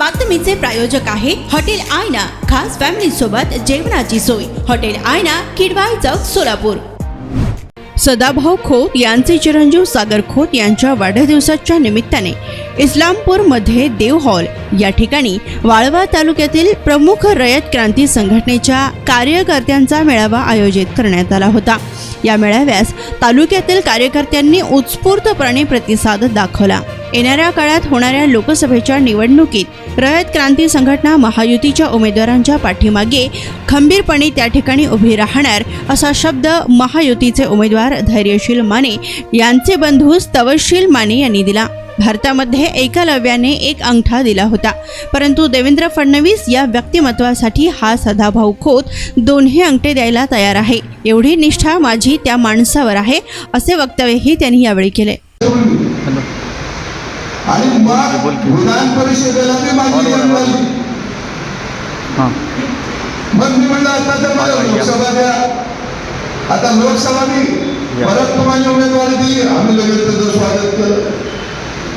बातमीचे प्रायोजक आहे हॉटेल आयना खास फॅमिली सोबत जेवणाची सोय. हॉटेल आयना किडवाई चौक सोलापूर. सदाभाऊ खोत यांचे चिरंजीव सागर खोत यांच्या वाढदिवसाच्या निमित्ताने इस्लामपूरमध्ये देव हॉल. या ठिकाणी वाळवा तालुक्यातील प्रमुख रयत क्रांती संघटनेच्या कार्यकर्त्यांचा मेळावा आयोजित करण्यात आला होता. या मेळाव्यास तालुक्यातील कार्यकर्त्यांनी उत्स्फूर्तपणे प्रतिसाद दाखवला. येणाऱ्या काळात होणाऱ्या लोकसभेच्या निवडणुकीत रयत क्रांती संघटना महायुतीच्या उमेदवारांच्या पाठीमागे खंबीरपणे त्या ठिकाणी उभी राहणार असा शब्द महायुतीचे उमेदवार धैर्यशील माने यांचे बंधू तवशील माने यांनी दिला. भारतामध्ये एकलव्याने एक अंगठा दिला होता. परंतु देवेंद्र फडणवीस या व्यक्तिमत्वासाठी हा सदाभाऊ खोत दोन्ही अंगठे द्यायला तयार आहे. एवढी निष्ठा माझी त्या माणसावर आहे असे वक्तव्यही त्यांनी यावेळी केले. आणि मग. विधान परिषदेला मी. झाली हां मग मी म्हणलं आता तर मला. लोकसभा द्या आता लोकसभा मी. परत तुम्हाला उमेदवारी दिली आम्ही लगेच त्याचं स्वागत केलं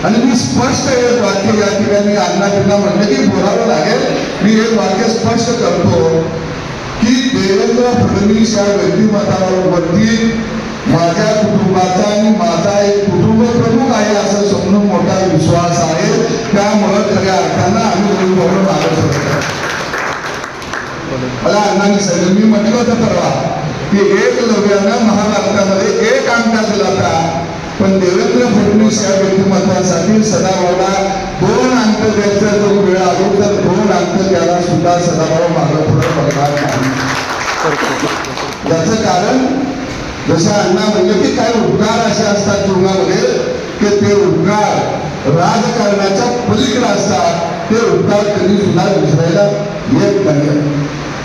आणि मी स्पष्ट एक वाक्य या ठिकाणी अण्णा बिन्ना म्हटलं की बोलावं लागेल मी एक वाक्य स्पष्ट करतो की देवेंद्र फडणवीस या व्यक्तिमत्वावरती माझ्या कुटुंबाचा आणि माझा एक कुटुंब प्रमुख आहे असं समजून मोठा विश्वास आहे. त्यामुळं खऱ्या अर्थानं आम्ही दोन सरकतो. बोला मला अण्णांनी सांगितलं मी म्हटलं होतं परवा की एक लव्यानं महाराष्ट्रामध्ये एक अंगठा दिला होता. पण देवेंद्र फडणवीस या व्यक्तिमत्वासाठी सदाभाऊला दोन अंक द्यायचा जर वेळ आलो तर दोन अंक द्यायला सुद्धा सदाभाऊ मागं पुढे बघणार नाही. याचं कारण जसं अण्णा म्हणलं की काही उद्गार असे असतात जीवनामध्ये की ते उद्गार राजकारणाच्या पलीकडे असतात. ते उद्गार कधी सुद्धा विसरायला येत नाही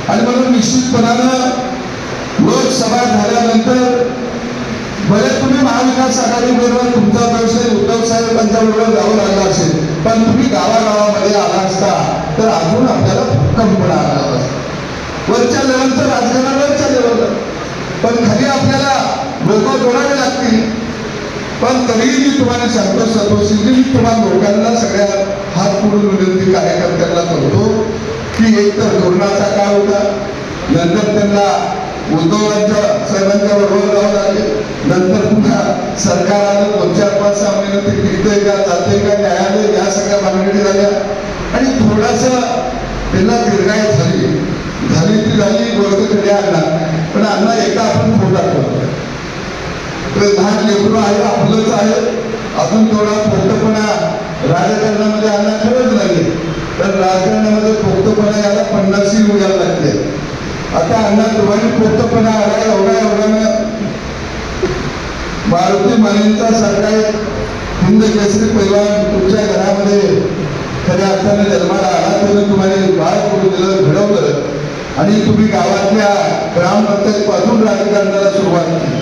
आणि म्हणून निश्चितपणानं लोकसभा झाल्यानंतर बरेच तुम्ही महाविकास आघाडी बरोबर तुमचा व्यवसाय उद्धव साहेबांच्या बरोबर जाऊन लागला असेल पण तुम्ही गावागावामध्ये आला असता तर अजून आपल्याला भक्कमपणा आला असता. वरच्या लेवलचं राजकारण वरच्या लेवलला पण खरी आपल्याला लोक जोडावे लागतील. पण तरीही मी तुम्हाला सांगतो सतोषी मी तुम्हाला लोकांना सगळ्या हात पुढून विनंती कार्यकर्त्यांना करतो की एक तर धोरणाचा काळ होता नंतर त्यांना उद्धवांच्या साहेबांच्या बरोबर जावं लागेल नंतर पुन्हा सरकार आलं दोन चार पाच सहा महिने ते टिकतंय का जाते का न्यायालय या सगळ्या मागणी झाल्या. आणि थोडासा त्यांना दीर्घायत झाली. झाली ती झाली गोष्ट खरी आणला त्यांना एकदा आपण फोटा ठेवतो लहान लेकरू आहे आपलंच आहे. अजून थोडा पोटपणा राजकारणामध्ये आणला खरंच नाही तर राजकारणामध्ये पोक्तपणा याला पन्नासी उद्याला लागते आता अण्णा तुम्हाला पोक्तपणा आला एवढा एवढा मारुती मानेंचा सरकार हिंद केसरी पैलवान तुमच्या घरामध्ये खऱ्या अर्थाने जन्माला आला त्यानं तुम्हाला बाळ करून दिलं घडवलं. आणि तुम्ही गावातल्या ग्रामपंचायत पासून राजकारणाला सुरुवात केली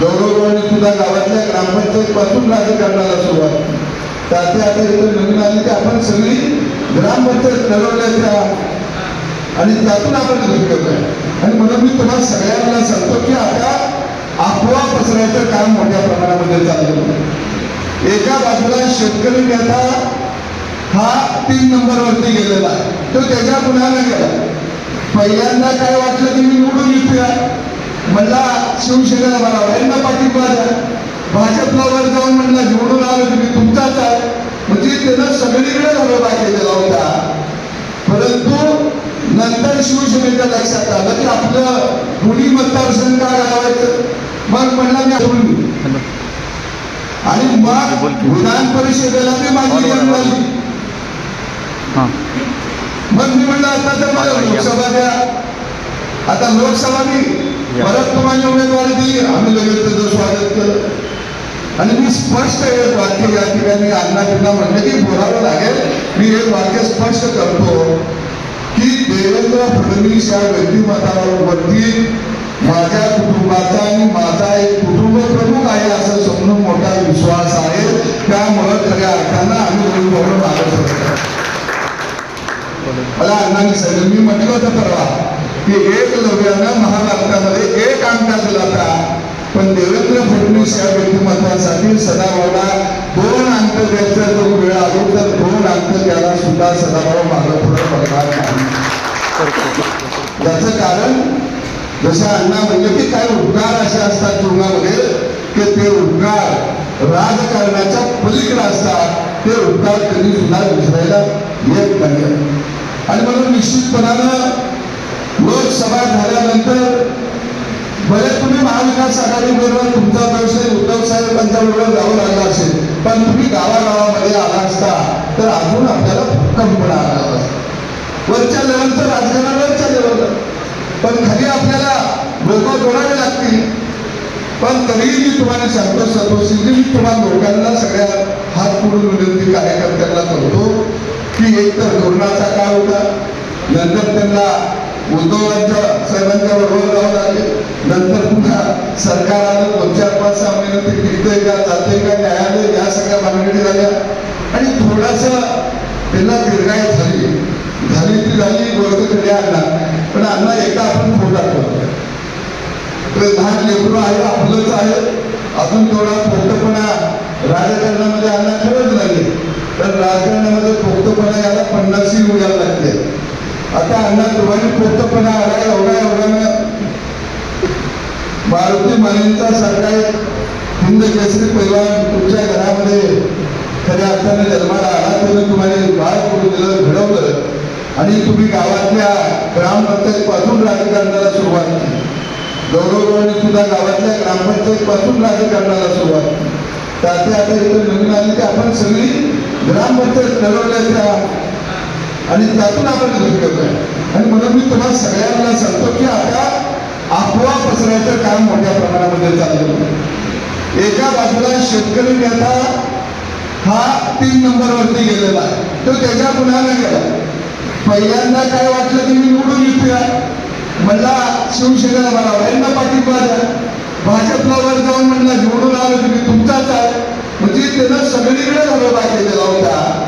गौरवरावांनी सुद्धा गावातल्या ग्रामपंचायत पासून राजकारणाला सुरुवात. त्याचे आता इथं नवीन आले की आपण सगळी ग्रामपंचायत ठरवल्याच्या आणि त्यातून आपण घेतलं आणि म्हणून मी तुम्हाला सगळ्यांना सांगतो की आता अफवा पसरायचं काम मोठ्या प्रमाणामध्ये चाललं एका बाजूला शेतकरी नेता हा तीन नंबरवरती गेलेला तो त्याच्या पुण्याला गेला. पहिल्यांदा काय वाटलं की मी निवडून येतोय? म्हणला शिवसेनेला मला यांना पाठिंबा द्या भाजपला वर जाऊन म्हणला निवडून आलो तुम्ही तुमचाच आहे. म्हणजे त्यानं सगळीकडे घालवला केलेला होता. परंतु नंतर शिवसेनेच्या लक्षात आलं की आपलं दोन्ही मतदारसंघ काय घालवायचं मग म्हणला मी हॅलो. आणि मग. विधान परिषदेला मी माझी. झाली हां. मग मी म्हणलं आता तर मला. लोकसभा द्या. आता लोकसभा मी. परत तुम्हाला उमेदवारी दिली आम्ही लगेच त्याचं स्वागत केलं. आणि मी स्पष्ट एक वाक्य या ठिकाणी अण्णा बिन्ना म्हटलं की बोलावं लागेल. मी एक वाक्य स्पष्ट करतो की देवेंद्र फडणवीस या व्यक्तिमत्वावरती माझ्या कुटुंबाचा आणि माझा एक कुटुंब प्रमुख आहे असं समजून मोठा विश्वास आहे. त्यामुळं खऱ्या अर्थानं आम्ही दोन पावलं मागत होतो मला अण्णांनी सांगितलं. मी म्हटलं होतं परवा की एक लव्यानं महाराष्ट्रामध्ये एक अंक दिला होता. पण देवेंद्र फडणवीस या व्यक्तिमत्वासाठी सदाभाऊला दोन अंक द्यायचा जो वेळ आलो तर दोन अंक त्याला सुद्धा सदाभाऊ मागं पुढे पडणार नाही. याचं कारण जसं अण्णा म्हणलं की काही उद्गार असे असतात जीवनामध्ये की ते उद्गार राजकारणाच्या पलीकडे असतात. ते उद्गार कधी सुद्धा विसरायला येत नाही आणि म्हणून निश्चितपणानं लोकसभा झाल्यानंतर भले तुम्ही महाविकास आघाडी बरोबर तुमचा व्यवसाय उद्धव साहेबांच्या बरोबर जाऊन लागला असेल पण तुम्ही गावागावामध्ये आला असता तर अजून आपल्याला कमीपणा आला वरच्या लेवलचं राजकारण वरच्या लेवलचं. पण खाली आपल्याला लोक जोडावे लागतील. पण तरीही मी तुम्हाला सांगतो सतोषी मी तुम्हाला लोकांना सगळ्या हात पुढून विनंती कार्यकर्त्यांना करतो की एक तर कोरोनाचा काळ होता नंतर त्यांना उद्धवांच्या साहेबांच्या बरोबर जावं आले. नंतर पुन्हा सरकार आलं दोन चार पाच सहा महिने ते टिकतंय का जाते का न्यायालय या सगळ्या भानगडी झाल्या. आणि थोडासा त्यांना दीर्घाय झाली. झाली ती झाली गोष्ट आणला पण अण्णा एकदा आपण फोटा ठेवतो लहान लेकरू आहे आपलंच आहे. अजून तेवढा फोटपणा राजकारणामध्ये आणला खरंच नाही तर राजकारणामध्ये फोटपणा याला पन्नासही उड्याला आता अण्णा तुम्हाला पोक्तपणा आला एवढा एवढा मारुती मानेंचा सारखा हिंद केसरी पैलवान तुमच्या घरामध्ये खऱ्या अर्थाने जन्माला आला. तर तुम्हाला बाळ करून दिलं घडवलं. आणि तुम्ही गावातल्या ग्रामपंचायत पासून राजकारणाला सुरुवात केली. गौरवरावांनी सुद्धा गावातल्या ग्रामपंचायत पासून राजकारणाला सुरुवात केली. तर ते आता इथं नवीन आली की आपण सगळी ग्रामपंचायत घडवल्याच्या आणि त्यातून आपण घेतोय आणि म्हणून मी तुम्हाला सगळ्यांना सांगतो की आता अफवा पसरायचं काम मोठ्या प्रमाणामध्ये चाललं एका बाजूला शेतकरी नेता हा तीन नंबरवरती गेलेला आहे. तो त्याच्या गुन्ह्याने गेला. पहिल्यांदा काय वाटलं की मी निवडून येतोया? म्हणला शिवसेनेला मला यांना पाठिंबा द्या. भाजपला वर जाऊन म्हणला निवडून आलो तुम्ही तुमचाच आहे. म्हणजे त्यानं सगळीकडे घालवला केलेला होता.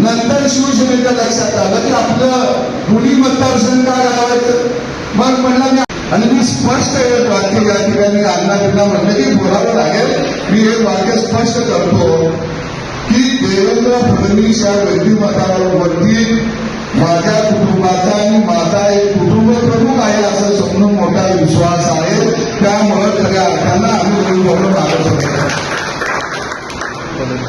नंतर शिवसेनेच्या लक्षात आलं की आपलं दोन्ही मतदारसंघ काय घालवायचं मग म्हणलं मी आणि मी स्पष्ट एक वाक्य या ठिकाणी अण्णा बिन्ना म्हणलं की बोलावं लागेल. मी एक वाक्य स्पष्ट करतो की देवेंद्र फडणवीस या व्यक्तिमत्वावरती माझ्या कुटुंबाचा आणि माझा एक कुटुंब प्रमुख आहे असं समजून मोठा विश्वास आहे. त्यामुळं खऱ्या अर्थानं आम्ही बोलून मागत होतो.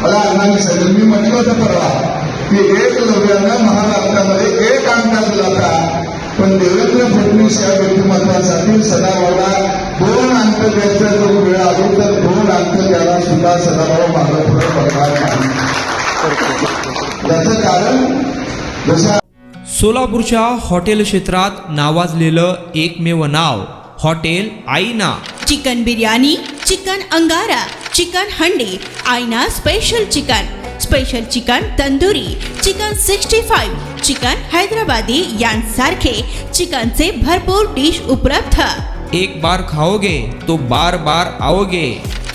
मला अण्णांनी सांगितलं. मी म्हटलं होतं परवा की एक लव्यानं महाराष्ट्रामध्ये एक अंका दिला होता. पण देवेंद्र फडणवीस या व्यक्तिमत्वासाठी सदाभाऊला दोन अंक द्यायचा जर वेळ आली तर दोन अंक द्यायला सुद्धा सदाभाऊ मागं पुढे बघणार नाही. याचं कारण जसं सोलापूरच्या हॉटेल क्षेत्रात नावाजलेलं एकमेव नाव hotel Aaina. Chicken biryani chicken angara chicken handi Aaina special chicken special chicken tandoori chicken sixty five chicken Hyderabadi यांसारखे चिकनचे भरपूर डिश उपलब्ध एक बार खाओगे तो बार बार आओगे।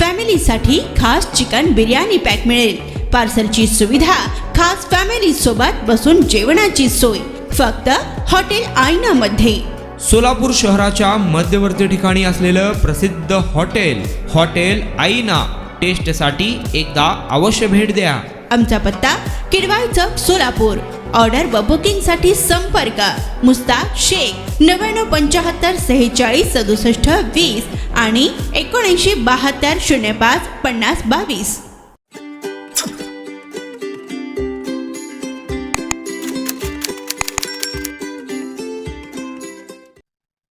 फॅमिलीसाठी खास चिकन बिर्याणी पॅक मिळेल. पार्सलची सुविधा खास फॅमिली सोबत बसून जेवणाची सोय. फक्त हॉटेल आयना मध्ये सोलापूर शहराच्या मध्यवर्ती ठिकाणी असलेलं प्रसिद्ध हॉटेल हॉटेल आईना. टेस्टसाठी एकदा अवश्य भेट द्या. आमचा पत्ता किडवाई चौक सोलापूर. ऑर्डर व बुकिंगसाठी संपर्क. मुस्ताक शेख नव्याण्णव पंच्याहत्तर सेहेचाळीस सदुसष्ट वीस आणि एकोणऐंशी बहात्तर शून्य पाच पन्नास बावीस.